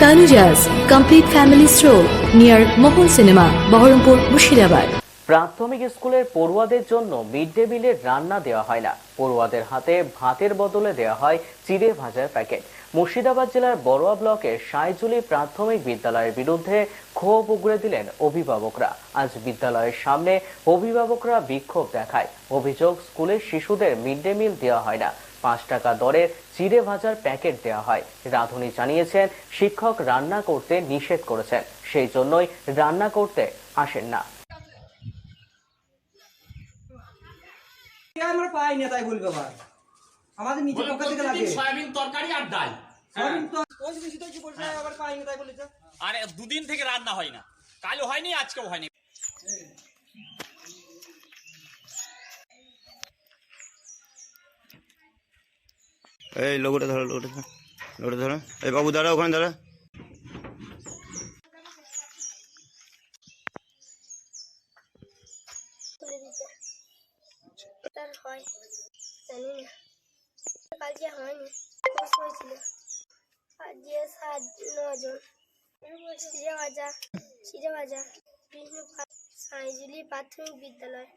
Tanujas Complete Family Stroll near Mohol Cinema, Baharampur, Mushirabad. প্রাথমিক স্কুলের পড়ুয়াদের জন্য মিড ডে মিলের রান্না দেওয়া হয় না। পড়ুয়াদের হাতে ভাতের বদলে দেওয়া হয় চিড়ে ভাজার প্যাকেট। মুর্শিদাবাদ জেলার বড়ুয়া ব্লকের সাইজুলি প্রাথমিক বিদ্যালয়ের বিরুদ্ধে ক্ষোভ উগড়ে দিলেন অভিভাবকরা। আজ বিদ্যালয়ের সামনে অভিভাবকরা বিক্ষোভ দেখায়। অভিযোগ স্কুলের শিশুদের মিড ডে মিল দেওয়া হয় না। পাঁচ টাকা দরের চিড়ে ভাজার প্যাকেট দেওয়া হয়। রাধুনী জানিয়েছেন শিক্ষক রান্না করতে নিষেধ করেছেন। সেই জন্যই রান্না করতে আসেন না। কে আমরা পাই না তাই বলবে আবার আমাদের নিজের পক্ষ থেকে লাগে। সয়াবিন তরকারি আর ডাল। সয়াবিন তো ওই যে বেশি তো কি বলছে আবার পাই না তাই বলেছে। আর দুদিন থেকে রান্না হয় না। কালও হয়নি আজকেও হয়নি। এই লোকটা ধরো লোকটা ধরো লোকটা ধরো। এই বাবু দাঁড়া ওখানে দাঁড়া। প্রাথমিক বিদ্যালয়।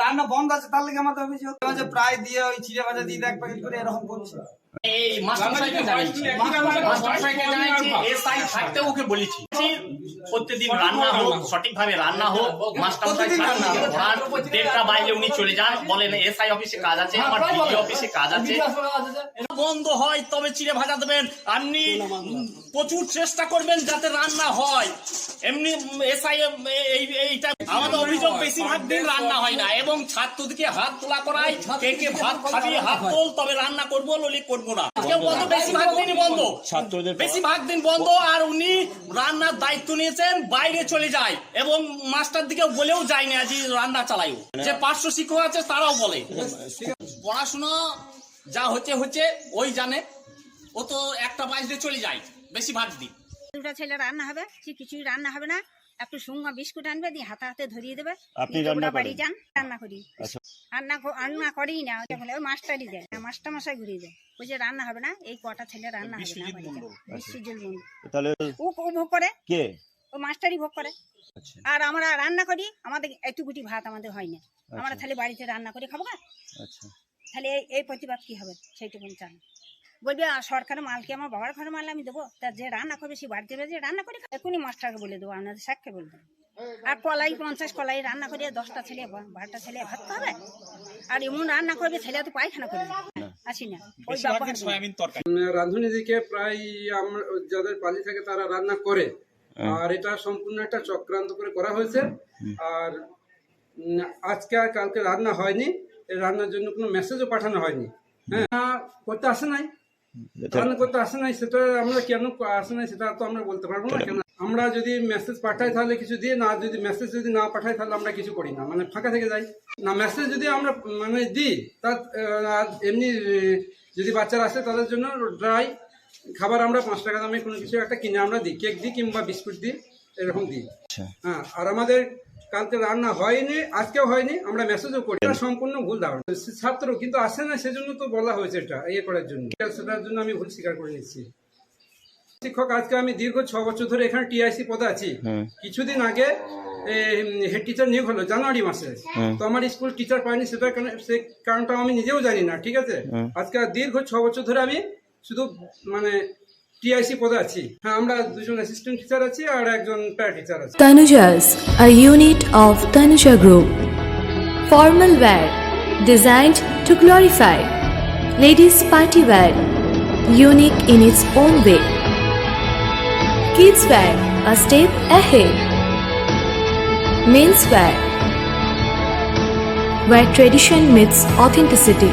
রান্না বন্ধ আছে, তার লাগে আমাদের অভিযোগ। প্রায় দিয়ে ওই চিড়ে ভাজা দিয়ে এক প্যাকেট করে এরকম করছে। এই মাস্টারমশাইকে জানাইছি মাস্টারমশাইকে জানাইছি এসআই থাকতে ওকে বলেছি। প্রত্যেকদিন রান্না হোক সঠিকভাবে রান্না হোক মাস্টারমশাই থাকতে পড়ান দেড়টা বাইরে উনি চলে যান বলেন এসআই অফিসে কাজ আছে আমার ডিডি অফিসে কাজ আছে। বন্ধ হয় তবে চিড়ে ভাজা দেবেন। আপনি প্রচুর চেষ্টা করবেন যাতে রান্না হয়। এমনি এসআই এইটা আমাদের অভিযোগ বেশিরভাগ দিন রান্না হয় না এবং ছাত্রদেরকে হাত তোলা করাই কে কে ভাত খাবি হাত তোল তবে রান্না করব নলি করব। না। কেউ বন্ধ বেশিরভাগ দিনই বন্ধ ছাত্রদের বেশিরভাগ দিন বন্ধ আর উনি রান্নার দায়িত্ব নিয়েছেন বাইরে চলে যায় এবং মাস্টার দিকে বলেও যায় না যে রান্না চালাইও। যে পার্শ্ব শিক্ষক আছে তারাও বলে। পড়াশোনা যা হচ্ছে হচ্ছে ওই জানে। ও তো একটা বাইরে চলে যায় বেশিরভাগ দিন। দুটো ছেলে রান্না হবে সে কিছুই রান্না হবে না। একটু সুঙ্গা বিস্কুট আনবে দিয়ে হাতে হাতে ধরিয়ে দেবে। আপনি রান্না বাড়ি যান রান্না করি। আচ্ছা। রান্না রান্না করি না ওটা বলে ওই মাস্টারই দেয় মাস্টার মশাই ঘুরিয়ে দেয়। ওই যে রান্না হবে না এই কটা ছেলে রান্না হবে না। বিশ্বজিৎ মন্ডল তাহলে ও ভোগ করে? কে? ও মাস্টারই ভোগ করে। আচ্ছা। আর আমরা রান্না করি আমাদের একটুকুটি ভাত আমাদের হয় না। আমরা আচ্ছা। তাহলে বাড়িতে রান্না করে খাব না আচ্ছা। তাহলে এই- এই প্রতিবাদ কি হবে? সেইটুকু চান বলবে সরকারের মালকে আমার বাবার ঘরের মাল আমি দেবো? তা যে রান্না করবে সে বাড়িতে যে রান্না করে এখনই মাস্টারকে বলে দেবো আপনাদের স্যারকে বলে দেবো। আর কলাই পঞ্চাশ কলাই রান্না করে দশটা ছেলে বারোটা ছেলে ভাত খাবে? আর এমন রান্না করবে ছেলে তো পায়খানা করবে। আসি না। রাঁধুনিদিকে প্রায় আমরা যাদের পালি থাকে তারা রান্না করে। আর এটা সম্পূর্ণ একটা চক্রান্ত করে করা হয়েছে। আর আজকে আর কালকে রান্না হয়নি। এই রান্নার জন্য কোনো মেসেজও পাঠানো হয়নি। হ্যাঁ করতে আসে নাই। করতে আসে নাই সেটা আমরা কেন আসে নাই সেটা তো আমরা বলতে পারব না কেন? আমরা যদি মেসেজ পাঠাই তাহলে কিছু দিয়ে না যদি মেসেজ যদি না পাঠাই তাহলে আমরা কিছু করি না। মানে ফাঁকা থেকে যাই। না মেসেজ যদি আমরা মানে দিই তার এমনি যদি বাচ্চারা আসে তাদের জন্য ড্রাই খাবার আমরা পাঁচ টাকা দামে কোনো কিছু একটা কিনে আমরা দিই। কেক দিই কিংবা বিস্কুট দিই এরকম দিই। আচ্ছা। হ্যাঁ আর আমাদের কালকে রান্না হয়নি আজকেও হয়নি আমরা মেসেজও করি। এটা সম্পূর্ণ ভুল ধারণা। ছাত্র কিন্তু আসে না সেজন্য তো বলা হয়েছে এটা ইয়ে করার জন্য। সেটার জন্য আমি ভুল স্বীকার করে নিচ্ছি। শিক্ষক আজকে আমি দীর্ঘ ছ বছর ধরে এখানে টিআইসি পদে আছি। কিছুদিন আগে হেড টিচার নিয়োগ হলো জানুয়ারি মাসে। তো আমার স্কুল টিচার পাইনি সেটা কারণে- সে কারণটা আমি নিজেও জানি না ঠিক আছে? আজকে দীর্ঘ ছ বছর ধরে আমি শুধু মানে টিআইসি পদে আছি হ্যাঁ আমরা দুজন অ্যাসিস্ট্যান্ট টিচার আছি আর একজন প্যারা টিচার আছে Tanujas, a unit of Tanuja Group. Formal wear designed to glorify. Ladies party wear, unique in its own way. Kids wear, a step ahead. Men's wear, where tradition meets authenticity.